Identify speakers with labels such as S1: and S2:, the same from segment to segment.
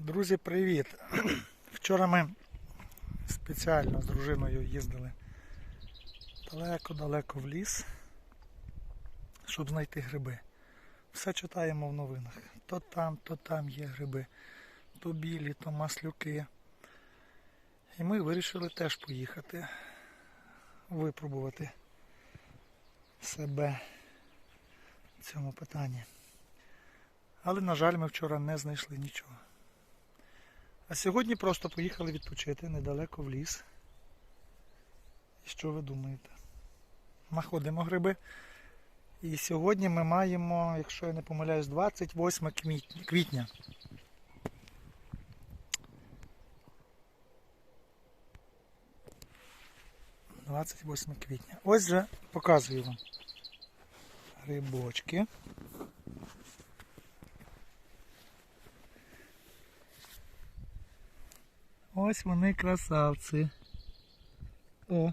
S1: Друзі, привіт! Вчора ми спеціально з дружиною їздили далеко-далеко в ліс, щоб знайти гриби. Все читаємо в новинах. То там, то там є гриби, то білі, то маслюки. І ми вирішили теж поїхати, випробувати себе в цьому питанні. Але, на жаль, ми вчора не знайшли нічого. А сьогодні просто поїхали відпочити недалеко в ліс. І що ви думаєте? Находимо гриби. І сьогодні ми маємо, якщо я не помиляюсь, 28 квітня. Двадцять восьме квітня. Ось же показую вам грибочки. Ось вони красавці. О.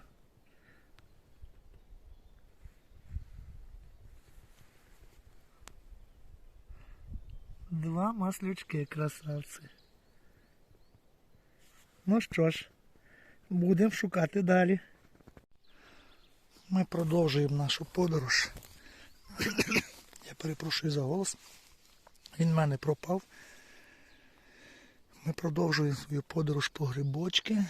S1: Два маслючки красавці. Ну що ж, будемо шукати далі. Ми продовжуємо нашу подорож. Я перепрошую за голос. Він в мене пропав. Ми продовжуємо свою подорож по грибочки.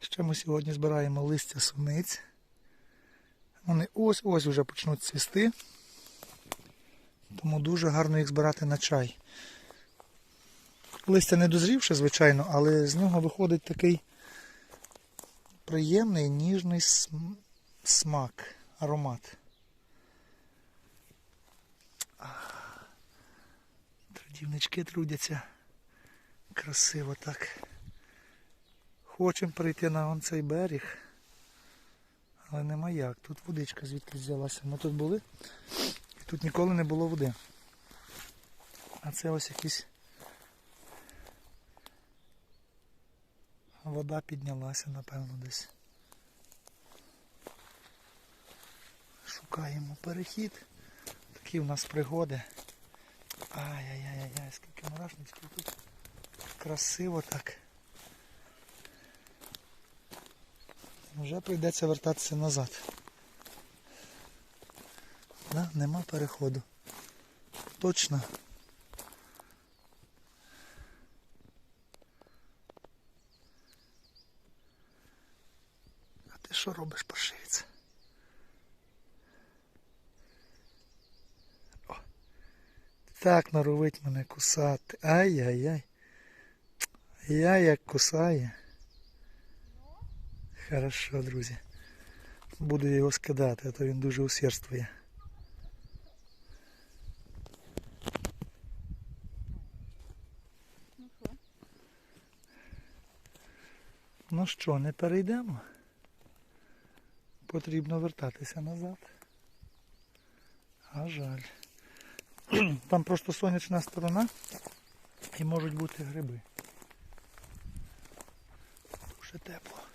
S1: Ще ми сьогодні збираємо листя суниць. Вони ось-ось вже почнуть цвісти. Тому дуже гарно їх збирати на чай. Листя не дозрівше, звичайно, але з нього виходить такий приємний, ніжний смак, аромат. Трудівнички трудяться. Красиво так. Хочемо перейти на цей берег. Але нема як. Тут водичка звідки взялася. Ми тут були. І тут ніколи не було води. А це ось якісь вода піднялася, напевно, десь. Шукаємо перехід. Такі в нас пригоди. Ай-яй-яй-яй, скільки мурашників тут. Красиво так. Вже прийдеться вертатися назад. Да, нема переходу. Точно. А ти що робиш, паршивець? О, так норовить мене кусати. Ай-яй-яй. Я як кусає. Хорошо, друзі. Буду його скидати, а то він дуже усердствує. Ну що, не перейдемо? Потрібно вертатися назад. А жаль. Там просто сонячна сторона і можуть бути гриби. Тепло.